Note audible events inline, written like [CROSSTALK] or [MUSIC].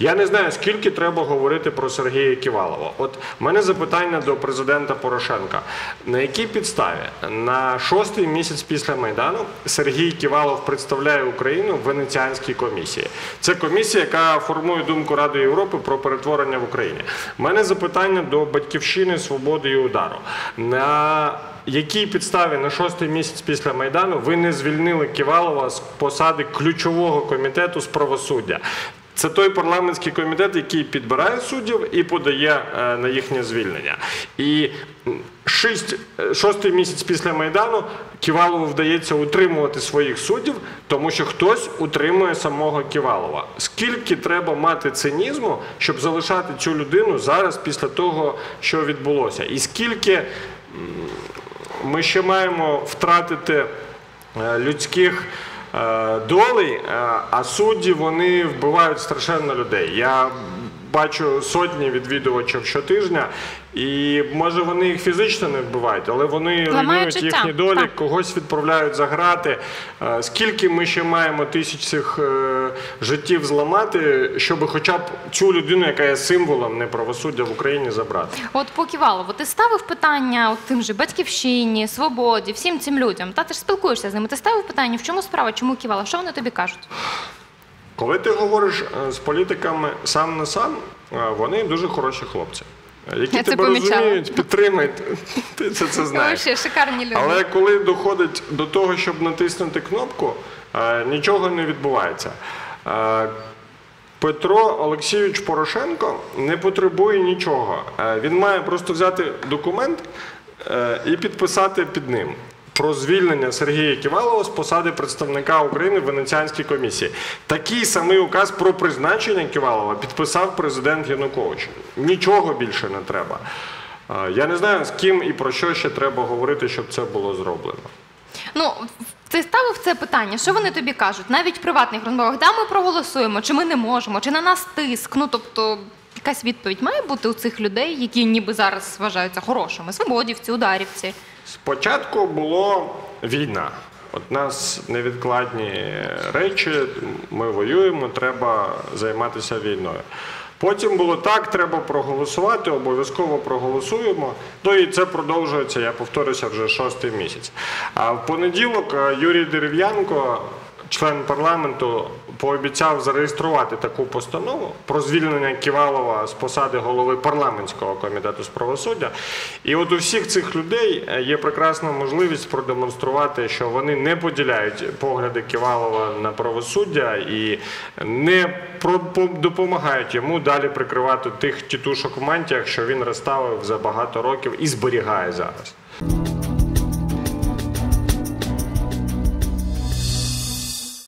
Я не знаю, скільки треба говорити про Сергія Ківалова. От мене запитання до президента Порошенка: на якій підставі на шостий місяць після майдану Сергій Ківалов представляє Україну в Венеціанській комісії? Це комісія, яка формує думку Ради Європи про перетворення в Україні. Мене запитання до батьківщини свободи і удару. На якій підставі на шостий місяць після майдану ви не звільнили Ківалова з посади ключового комітету з правосуддя? Це той парламентський комітет, який підбирає суддів і подає е, на їхнє звільнення. І е, шостий місяць після майдану Ківалову вдається утримувати своїх суддів, тому що хтось утримує самого Ківалова. Скільки треба мати цинізму, щоб залишати цю людину зараз після того, що відбулося, і скільки ми ще маємо втратити е, людських долей, е, а судді вони вбивають страшенно людей. Я бачу сотні відвідувачів щотижня, і може вони їх фізично не вбивають, але вони руйнують їхні долі, так. когось відправляють за грати. Е, Скільки ми ще маємо тисяч цих е, життів зламати, щоб хоча б цю людину, яка є символом неправосуддя в Україні, забрати? От по Ківалову, ти ставив питання от тим же батьківщині, свободі, всім цим людям. Та ти ж спілкуєшся з ними. Ти ставив питання, в чому справа, чому Ківалов? Що вони тобі кажуть? Коли ти говориш е, з політиками сам на сам, е, вони дуже хороші хлопці, е, які Я тебе розуміють, підтримують. [LAUGHS] Ти це, це знаєш. Ще шикарні люди. Але коли доходить до того, щоб натиснути кнопку, нічого не відбувається. Петро Олексійович Порошенко не потребує нічого. Він має просто взяти документ і підписати під ним. Про звільнення Сергія Ківалова з посади представника України в Венеціанській комісії. Такий самий указ про призначення Ківалова підписав президент Янукович. Нічого більше не треба. Е, Я не знаю, з ким і про що ще треба говорити, щоб це було зроблено. Ну, ти ставив це питання, що вони тобі кажуть? Навіть в приватних розмовах, да, ми проголосуємо, чи ми не можемо, чи на нас тиск. Ну, тобто, якась відповідь має бути у цих людей, які ніби зараз вважаються хорошими. Свободівці, ударівці. Спочатку була війна. От нас невідкладні речі, ми воюємо, треба займатися війною. Потім було так, треба проголосувати, обов'язково проголосуємо. Ну і це продовжується, я повторюся, вже шостий місяць. А в понеділок е, Юрій Дерев'янко, член парламенту, пообіцяв зареєструвати таку постанову про звільнення Ківалова з посади голови парламентського комітету з правосуддя. І от у всіх цих людей е, є прекрасна можливість продемонструвати, що вони не поділяють погляди Ківалова на правосуддя і не допомагають йому далі прикривати тих тітушок в мантіях, що він розставив за багато років і зберігає зараз.